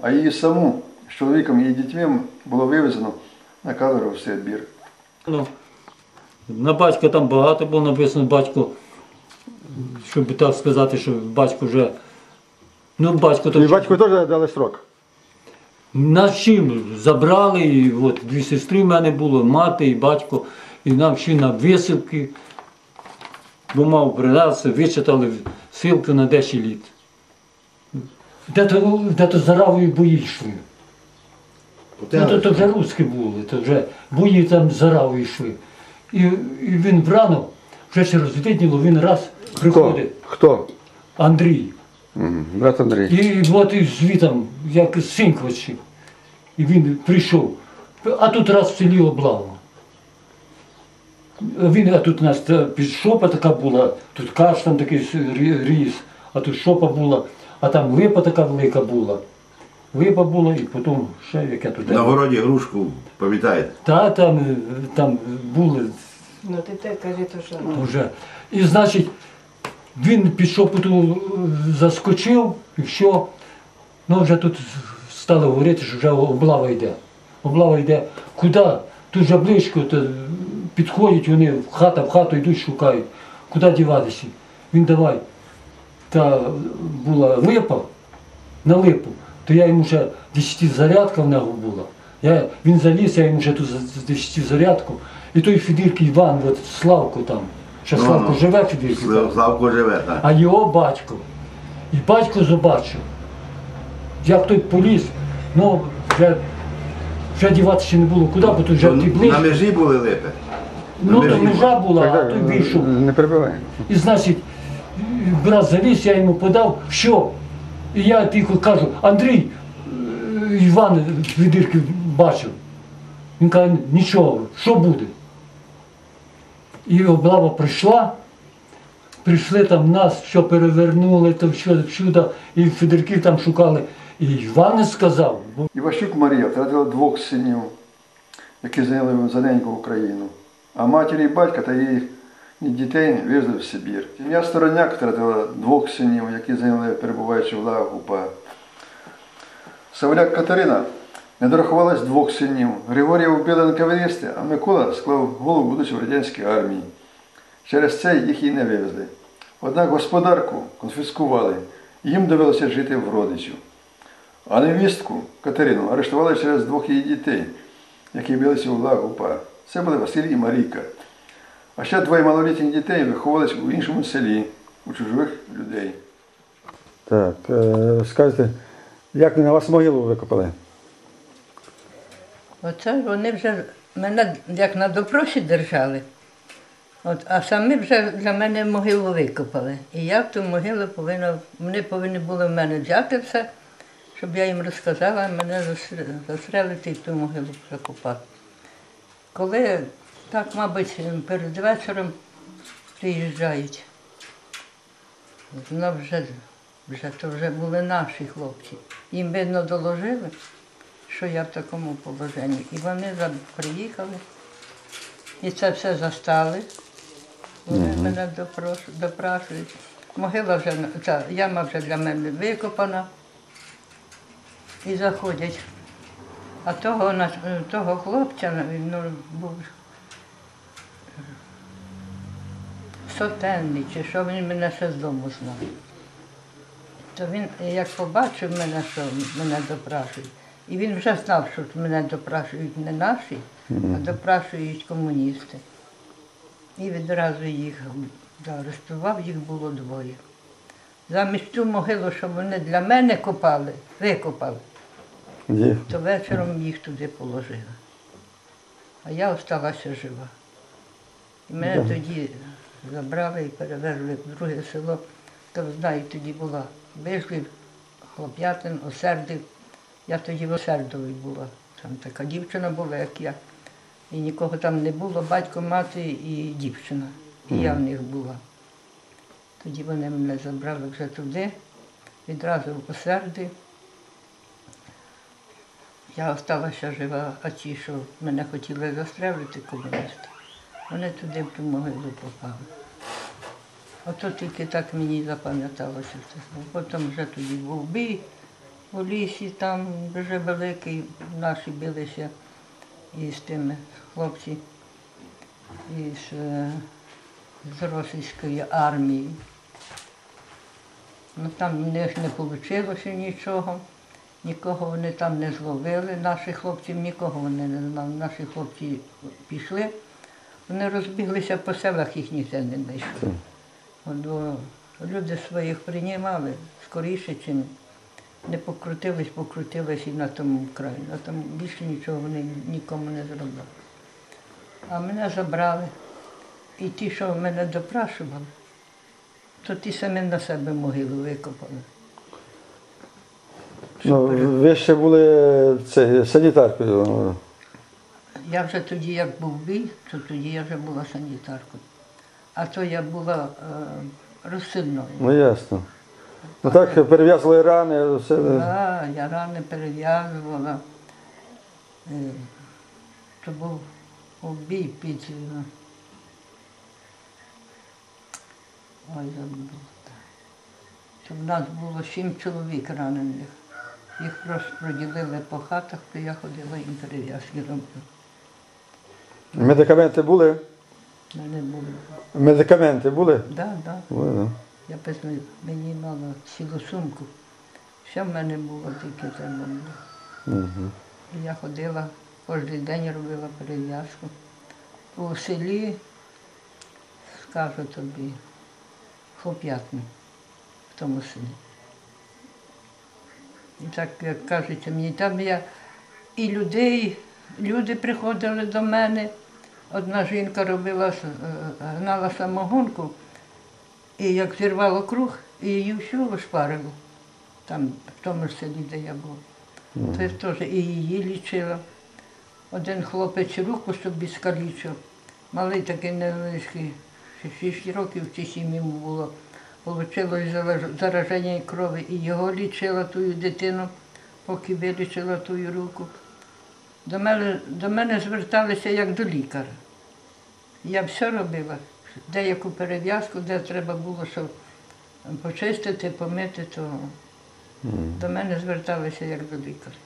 а її саму з чоловіком і дітьми було вивезено на камеру в Сибір. Ну, на батька там багато було написано, батько, щоб так сказати, що батько вже. Ну, батько І батьку теж дали срок. нас чим забрали, і от дві сестри в мене було, мати і батько, і нам ще на висилки, бо мав придатися, вичитали силки на 10 літ. Де-то, де-то за равою бої йшли. Ну, то, то вже русські були, то вже бої там за равою йшли. І, і він врано, вже через видніло, він раз приходить, Хто? Андрій. Брат Андрій. І от і звітом, як синквачі. І він прийшов. А тут раз в селі облава. Він, а тут у нас та під шопа така була, тут каштан такий с- рі- ріс, а тут шопа була, а там липа така велика була. Липа була і потім ще яке тут. На городі грушку, пам'ятаєте? Та там, е, там були Ну ти те кажи, то що ну. вже. І значить, він під шопоту е, заскочив і все. Ну вже тут стали говорити, що вже облава йде. Облава йде куди? Тут вже близько, то підходять вони, в хата в хату йдуть, шукають. Куди діватися? Він давай. Та була липа на липу, то я йому ще 10 зарядка в нього була. Я, він заліз, я йому ще ту з 10 зарядку. І той Федірки Іван, от Славко там. Ще Ну, Славко ну. живе Федірки Іван. Слав- Славко живе, так. А його батько. І батько побачив, як той поліз, ну вже, вже діватися не було куди, бо тут вже ті На ближче. межі були липи. Ну межі то межа була, а той вийшов. Не перебивай. І значить, брат заліз, я йому подав, що? І я тільки кажу, Андрій, е, Іван Відирків бачив. Він каже, нічого, що буде? І облава прийшла, прийшли там нас, що перевернули, то що всюди, і Федорків там шукали. І Іван сказав, бо Іващук Марія втратила двох синів, які зайняли за неньку Україну. А матері і батька та її дітей вивезли в Сибір. Сім'я Стороняк втратила двох синів, які зайняли перебуваючи в лавах УПА. Савляк Катерина не дорахувалась двох синів. Григорія вбили на НКВДисти, а Микола склав голову, будучи в радянській армії. Через це їх і не вивезли. Однак господарку конфіскували, і їм довелося жити в родичів. А невістку Катерину арештували через двох її дітей, які билися у лагу УПА. Це були Василь і Марійка. А ще двоє малолітніх дітей виховувалися у іншому селі, у чужих людей. Так, е, скажете, як на вас могилу викопали? Оце вони вже мене як на допросі держали, От, а самі вже для мене могилу викопали. І я в ту могилу повинна, вони повинні були в мене взяти все, щоб я їм розказала, мене застрелити і в ту могилу закопати. Коли так, мабуть, перед вечором приїжджають, ну вже, вже, то вже були наші хлопці. Їм видно доложили що я в такому положенні. І вони приїхали і це все застали. Вони мене допрос- допрашують. Могила вже, ця яма вже для мене викопана. І заходять. А того, того хлопця він ну, був сотенний, чи що він мене ще з дому знав. То він, як побачив мене, що мене допрашують, і він вже знав, що мене допрашують не наші, а допрашують комуністи. І відразу їх заарештував, їх було двоє. Замість ту могилу, що вони для мене копали, викопали, то вечором їх туди положили. А я осталася жива. І мене тоді забрали і перевезли в друге село. То знаю, тоді була Вижлів, Хлоп'ятин, Осердив. Я тоді в Осердові була. Там така дівчина була, як я. І нікого там не було, батько, мати і дівчина. І я в них була. Тоді вони мене забрали вже туди, відразу в Осердив. Я залишилася жива, а ті, що мене хотіли застрелити комуністи, вони туди в ту могилу попали. Ото тільки так мені запам'яталося це. Потім вже тоді був бій, У лісі там дуже великий, наші билися із тими хлопці із е, з російської армії. Ну там в них не вийшло нічого, нікого вони там не зловили, наших хлопців нікого вони не знали. Наші хлопці пішли, вони розбіглися по селах, їх ніде не знайшли. От, люди своїх приймали скоріше, чим не покрутились, покрутились і на тому краї. А там більше нічого вони нікому не зробили. А мене забрали. І ті, що мене допрашували, то ті самі на себе могилу викопали. Ну, ви ще були це, санітаркою. Я вже тоді, як був бій, то тоді я вже була санітаркою. А то я була е, розсильною. Ну ясно. Ну так, перев'язували рани, все. Да, я рани перев'язувала. Е, То був обій під. е, Ой, забула. То в нас було сім чоловік ранених. Їх розподілили по хатах, то я ходила їм перев'язки робила. Медикаменти були? Мене було. Медикаменти були? Да, да. Були, да. Я писала, мені мала цілу сумку. Що в мене було, тільки треба було. Угу. Я ходила, кожен день робила перев'язку. У селі, скажу тобі, хлоп'ятну в тому селі. І так, як кажеться, мені там я і людей, люди приходили до мене. Одна жінка робила, е, гнала самогонку, і як зірвало круг, і її всю ошпарило. Там, в тому ж селі, де я була. То я теж і її лічила. Один хлопець руку собі скалічив, малий такий невеличкий, ще 6 років чи 7 йому було. Получилось зараження крові і його лічила тую дитину, поки вилічила тую руку. До мене, до мене зверталися як до лікаря. Я все робила, деяку перев'язку, де треба було, щоб почистити, помити, то до мене зверталися як до лікаря.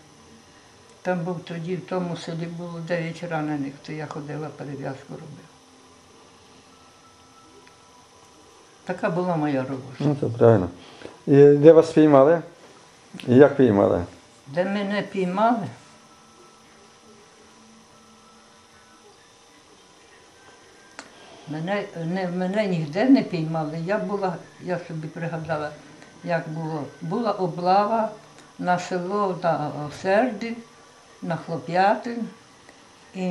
Там був тоді, в тому селі було 9 ранених, то я ходила перев'язку робила. Така була моя робота. Ну, це правильно. І де вас піймали? І як піймали? Де мене піймали, мене, не, мене ніде не піймали. Я була, я собі пригадала, як було. Була облава на село на Серді, на Хлоп'ятин і,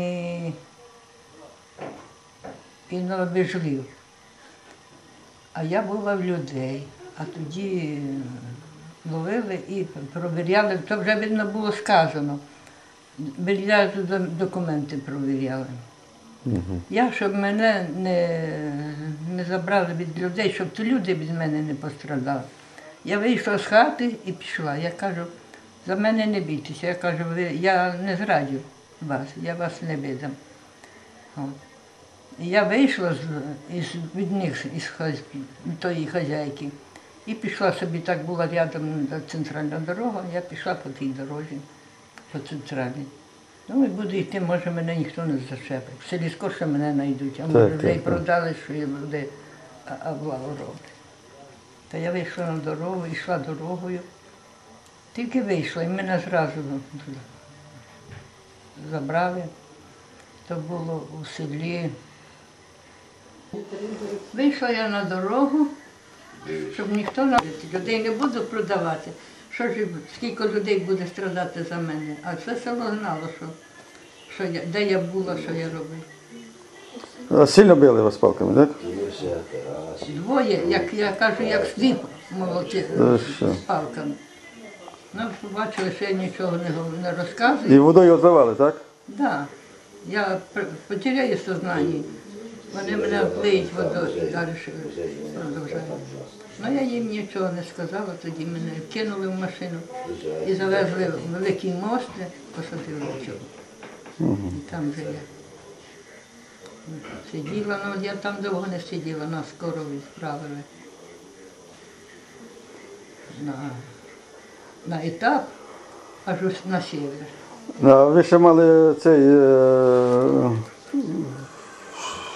і на Вижлів. А я була в людей, а тоді ловили і провіряли, то вже видно було сказано. Перевіряли, документи провіряли. Я, щоб мене не, не забрали від людей, щоб ті люди від мене не пострадали. Я вийшла з хати і пішла. Я кажу, за мене не бійтеся. Я кажу, ви, я не зраджу вас, я вас не видам. От. Я вийшла з, із, від них, із хаз- тої хазяйки, і пішла собі, так була рядом центральна дорога, я пішла по тій дорозі, по центральній. Ну і буду йти, може мене ніхто не зачепить. В селі скорше мене знайдуть, а може вже й продали, що є люди облаву роблять. Та я вийшла на дорогу, йшла дорогою. Тільки вийшла, і мене зразу забрали. То було у селі. Вийшла я на дорогу, щоб ніхто не людей не буду продавати. Що ж, скільки людей буде страдати за мене? А все село знало, що, що я, де я була, що я робила. А Сильно били вас палками, так? Двоє, як я кажу, як сліп молоті Та що? з палками. Ну, побачили, що я нічого не, гов- не розказую. І водою отливали, так? Да. Я пр- потеряю сознання. Вони мене вплиють водою і далі ще продовжують. Ну я їм нічого не сказала, тоді мене кинули в машину і завезли в великий мост, посадили в човен. І там же я сиділа, ну я там довго не сиділа, нас скоро відправили. На на етап, аж ось на север. А ви ще мали цей. Е...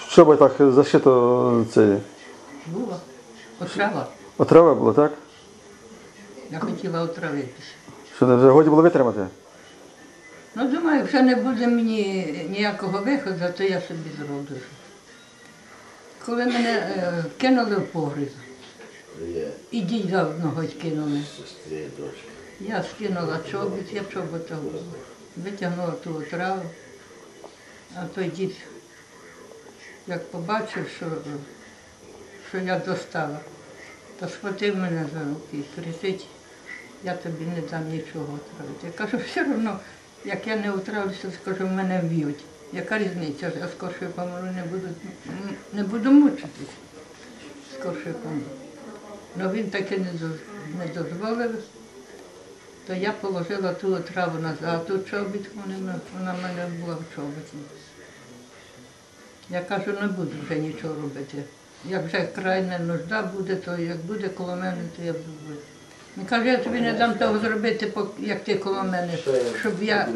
Що би так защиту цей. Була отрава. Отрава була, так? Я хотіла отравитися. Що не вже годі було витримати? Ну, думаю, якщо не буде мені ніякого виходу, то я собі зроблю. Коли мене е, кинули в погріб, і дідя одного кинули. Я скинула чобіт, я чобота була. Витягнула ту отраву, а той дід, як побачив, що, що я достала, то схватив мене за руки і кричить, я тобі не дам нічого отравити. Я кажу, все одно, як я не отравлюся, скажу, мене вб'ють. Яка різниця? Я скорше помру, не буду, не буду мучитись. Скорше помру. Ну він таки не, дозволив, то я положила ту отраву назад, а ту чобіт, вона в мене була в чоботі. Я кажу, не буду вже нічого робити. Як вже крайня нужда буде, то як буде коло мене, то я буду. Він каже, я тобі не дам того зробити, як ти коло мене, щоб я,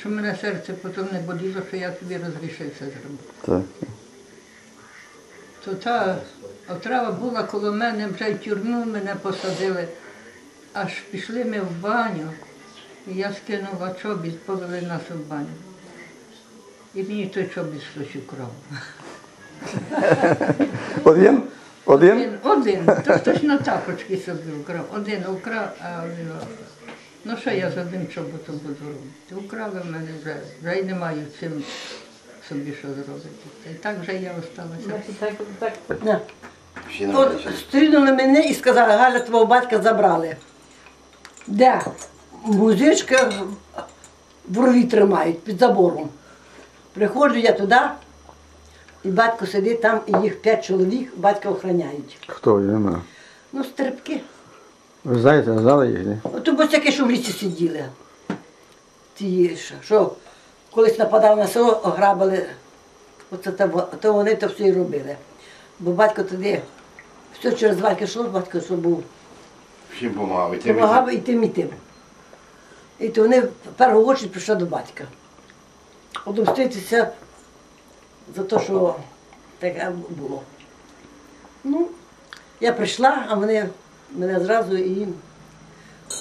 щоб мене серце потім не боліло, що я тобі розрішив це зробити. Так. То та отрава була коло мене, вже в тюрму мене посадили. Аж пішли ми в баню, і я скинула чобіт, повели нас в баню. І мені той чобіт хтось украв. Один? Один? Один, то хтось на тапочки собі вкрав. Один украв, а один. Ну що я з одним чоботом буду робити? Украли в мене вже, вже й не маю цим собі що зробити. Й так вже я осталася. Так, так. На. От стрінули мене і сказали, Галя, твого батька забрали. Де? Музичка в рові тримають під забором. Приходжу я туди, і батько сидить там, і їх п'ять чоловік, батька охороняють. Хто є? Ну. Ну, стрибки. Ви знаєте, знали їх, ні? Ото бо таке, що в лісі сиділи. Ті, що, що колись нападав на село, ограбили. Оце то, то вони то все і робили. Бо батько тоді все через батька йшло, батько що був. Всім помагав. І тим, і тим. Допомагав і тим, і тим. І то вони в першу очередь прийшли до батька. Одомститися за те, що таке було. Ну, я прийшла, а вони мене зразу і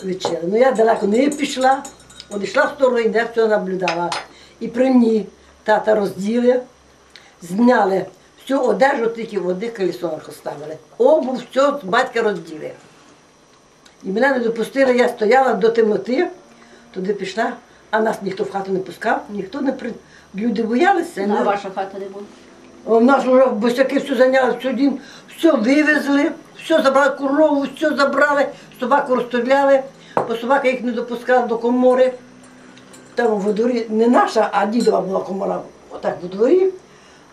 відчили. Ну я далеко не пішла, от йшла в сторону і не все наблюдала. І при мені тата розділи, зняли всю одежу, тільки в одних колесонах оставили. Обув, все, батька розділи. І мене не допустили, я стояла до темноти, туди пішла, а нас ніхто в хату не пускав, ніхто не при... Люди боялися. Ну, а ваша хата де була? У нас вже босяки все зайняли, все дім, все вивезли, все забрали корову, все забрали, собаку розстріляли, бо собака їх не допускала до комори. Там в дворі не наша, а дідова була комора, отак в дворі,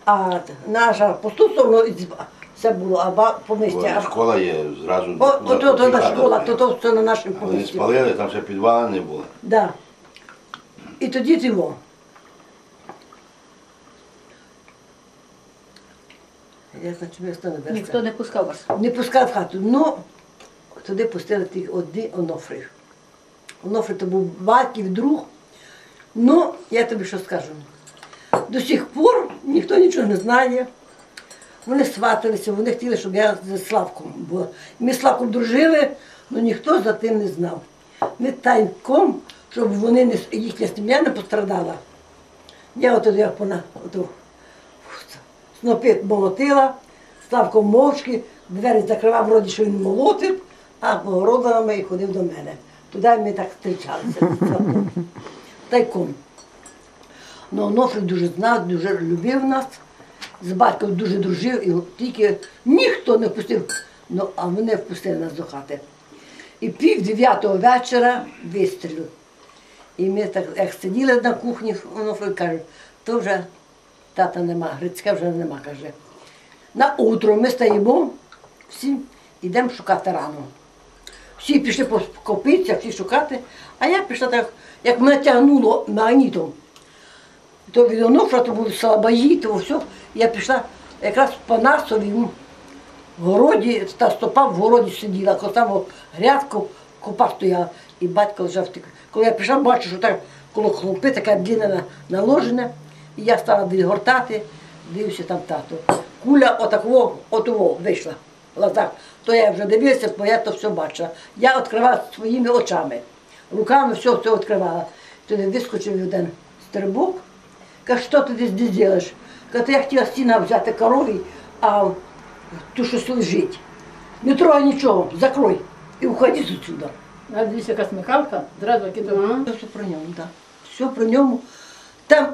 а наша по ту сторону ізба. Це було, а ба- помістя. Бо а- Школа є зразу. О, то, на та хата школа, то, то все на нашому А Вони спалили, там ще підвала не було. Да. І тоді його. Я значить, місто не береться. Ніхто не пускав вас. Не пускав в хату. Ну, туди пустили тільки один Онофрій. Онофрій то був батьків друг. Ну, я тобі що скажу. До сих пор ніхто нічого не знає. Вони сваталися, вони хотіли, щоб я з Славком була. Ми з Славком дружили, але ніхто за тим не знав. Ми тайком, щоб вони не, їхня сім'я не пострадала. Я от як вона ото, снопи молотила, Славко мовчки, двері закривав, вроді, що він молотив, а городами і ходив до мене. Туди ми так зустрічалися. Тайком. Ну, Онофрій дуже знав, дуже любив нас, з батьком дуже дружив, і тільки ніхто не впустив, ну, а мене впустили нас до хати. І пів дев'ятого вечора вистрілив. І ми так, як сиділи на кухні, Онофрій каже, то вже тата нема, Грицька вже нема, каже. На утро ми стаємо, всі йдемо шукати рану. Всі пішли по всі шукати, а я пішла так, як мене тягнуло магнітом. То від Онуфра, то були слабаї, то все. Я пішла якраз по Нарсові в городі, та стопа в городі сиділа, коли грядку копав стояв, і батько лежав. Коли я пішла, бачу, що так коло хлопи така діна наложена, і я стала відгортати, дивився там тато. Куля отакого, отого вийшла в глазах. То я вже дивився, бо я то все бачила. Я відкривала своїми очами, руками все все відкривала. Тоді вискочив один стрибок, каже, що ти здесь делаешь? Каже, я хотіла стіна взяти корові, а ту, що лежить. Не трогай нічого, закрой і уходи. А дивись, яка смикалка, зразу кидав. Все про ньому, так. Все про ньому. Там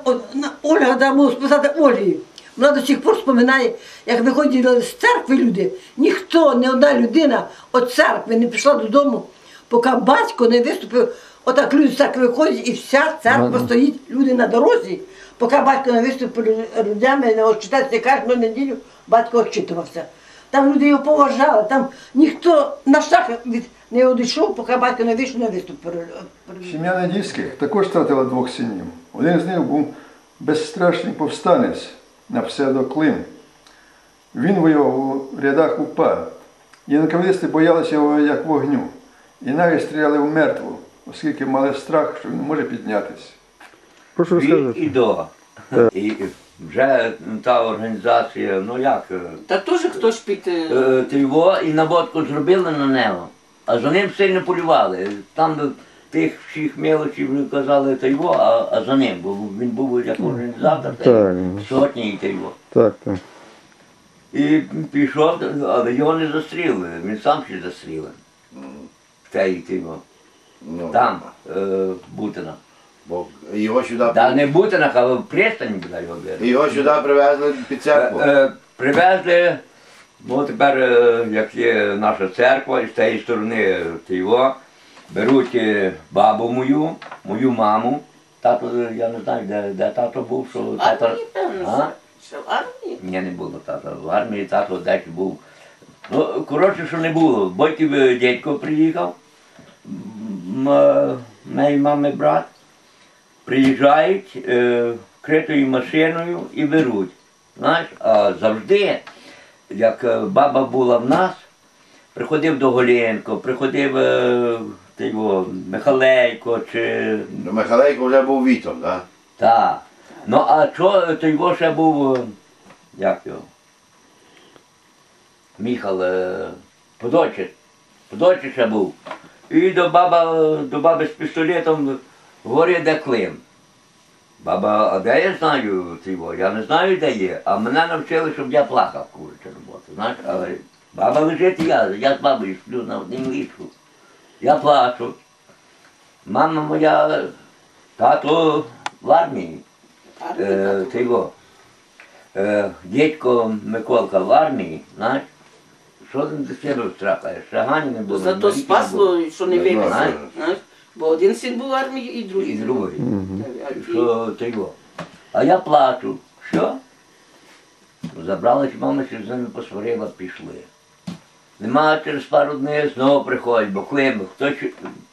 Ольга да, можу сказати Ольгі. Вона до сих пор споминає, як виходили з церкви люди, ніхто, не одна людина від церкви не пішла додому, поки батько не виступив. Отак люди з церкви виходять і вся церква Ладно. стоїть, люди на дорозі, поки батько не виступив людьми, не відчитався кожну неділю, батько відчитувався. Там люди його поважали, там ніхто на шах від не одійшов, поки батько не вийшов на виступ перед перед- Сім'я Недільських також втратила двох синів. Один з них був безстрашний повстанець на псевдо Клим. Він воював у рядах УПА. Янковисти боялися його як вогню і навіть стріляли в мертву, оскільки мали страх, що він може піднятися. Прошу розказати. і до. І вже та організація, ну як, е, Та теж хтось під. е, е, його і наводку зробили на нього, а за ним сильно полювали. Там тих всіх мелочів не казали та його, а, а за ним, бо він був як організатор Так. сотні і та його. Так, так. І пішов, але його не застрілили, він сам ще застрілив. Те і ти його. Ну, Там, е, Бутина. Бо його сюди, Та не в Бутинах, а в пристані була його били. його сюди привезли під церкву. Е, е, Привезли, ну тепер, е, як є наша церква, і з тієї сторони ти його, беруть е, бабу мою, мою маму. Тато, е, я не знаю, де, де тато був, що В тато. армії, певно, А? що- в армії. Ні, не було тата. В армії тато десь був. Ну, коротше, що не було. Бойків е, дядько приїхав, м, е, мами брат. Приїжджають е, критою машиною і беруть. Знаєш, а завжди, як баба була в нас, приходив до Голєнко, приходив е, ти його, Михалейко чи Ну, Михалейко вже був вітом, так? так. Ну а що то його ще був, е, як його? Міхал е, Подольчик. Подольчик ще був. І до баба, до баби з пістолетом говорить, де Клим. Баба, а де я знаю його? Я не знаю, де є. А мене навчили, щоб я плакав курче роботу. Знаєш, але баба лежить і я, я з бабою сплю на однім ліжку. Я плачу. Мама моя, тато в армії. Е, так. Е, дідько Миколка в армії, знаєш, що ти до себе втрапаєш? Шагані не було. Зато не було. спасло, що не вивезли. знаєш. Бо один син був в армії і другий. І син. другий. А ті- Що ти його. А я плачу. Що? Забрали мама, що з ними посварила, пішли. Нема через пару днів знову приходять, бо Клим, хто ще-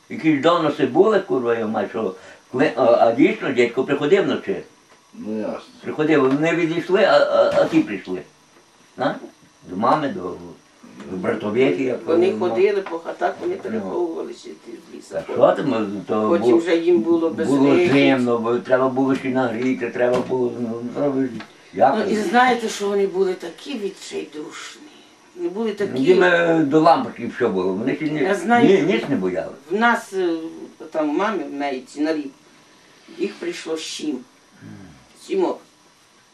якісь доноси були, курва, я маю, що Клим, а, а дійсно дядько приходив вночі. Ну ясно. Приходив, вони відійшли, а, а, а ті прийшли. Знаєш? До мами, до, до братовєхи, як Вони ну, ходили по хатах, вони переховувалися з ліса. Та що там, то Потім було, вже їм було без було зимно, бо треба було ще нагріти, треба було, ну, ну, як? Ну і знаєте, що вони були такі відчайдушні. Були такі. Їм е, до лампочки все було, вони ще ні, Я знаю. ні, ніч не бояли. В нас е, там у мамі в мейці на рік, їх прийшло сім. Сімок.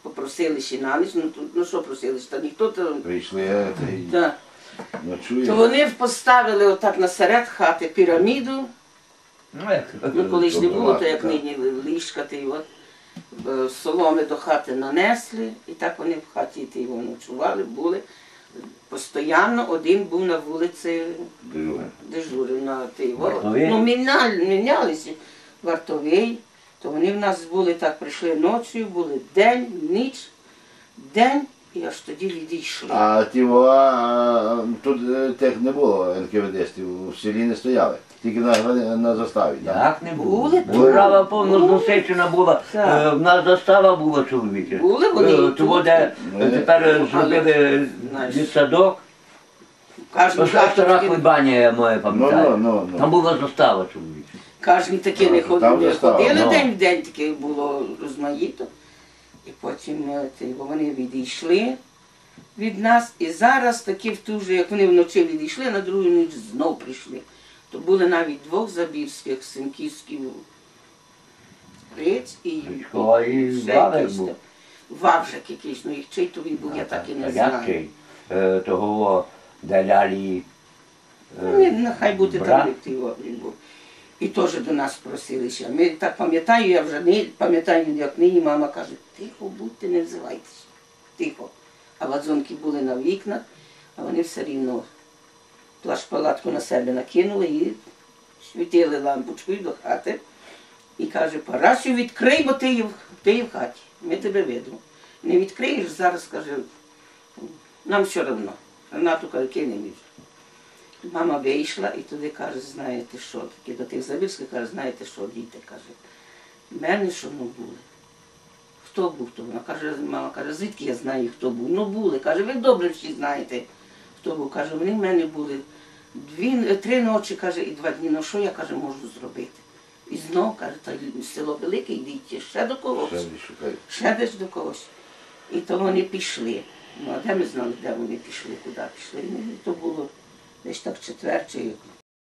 Попросили ще на ніч, ну, то- ну що просили, та ніхто то. Прийшли, е, та й Да. ночує. То вони поставили отак насеред хати піраміду. Ну, як? Ну, коли ж не було, то як нині ліжка, ти от, е, соломи до хати нанесли, і так вони в хаті ти його ночували, були. Постоянно один був на вулиці дежурив на тій. Вартовий? Ну, міняли, мінялися вартовий. То вони в нас були так, прийшли ночі, були день, ніч, день, і аж тоді відійшли. А ті а, тут е, тих не було НКВД, в селі не стояли. Тільки на, на заставі. так? Як не? Були, Держава повно зносичена була. Так. Е, В нас застава була чоловіча. Були вони Е, Того, тут. де Ну, е, тепер е, зробили знаєш. дитсадок, Кожен Ось стара таки, хлебання, я моє Ну, пам'ятаю. ну, ну, ну. Там була застава чоловіча. кожен таки не Там ходили, не застава, ходили ну. день в день, таке було розмаїто. І потім е, вони відійшли від нас. І зараз таки в ту же, як вони вночі відійшли, на другу ніч знов прийшли. То були навіть двох забірських синківських Грець і, О, і ще Вавик якийсь був. там. Вавжик якийсь, ну їх чий то він був, я так і не знаю. як? Е, Того далялі. Ну, ні, нехай буде брат. як ти його він був. І теж до нас просилися. Ми так пам'ятаю, я вже не пам'ятаю, як нині мама каже, тихо будьте, не взивайтеся. Тихо. А вазонки були на вікнах, а вони все рівно плащ-палатку на себе накинули і світили лампочкою до хати. І каже, Парасю, відкрий, бо ти є, ти в хаті. Ми тебе видимо. Не відкриєш, зараз каже, нам все одно. Гранату каже, кинемо. Мама вийшла і туди каже, знаєте що, таки до тих Забірських каже, знаєте що, діти, каже, мене що ну були. Хто був то? Вона каже, мама каже, звідки я знаю, хто був? Ну були. Каже, ви добре всі знаєте, хто був. Каже, вони в мене були дві, три ночі, каже, і два дні. Ну що я каже, можу зробити? І знов каже, та село велике, йдіть ще до когось Ще десь до когось. І то вони пішли. Ну, а де ми знали, де вони пішли, куди пішли? Ну, і то було десь так четвер чи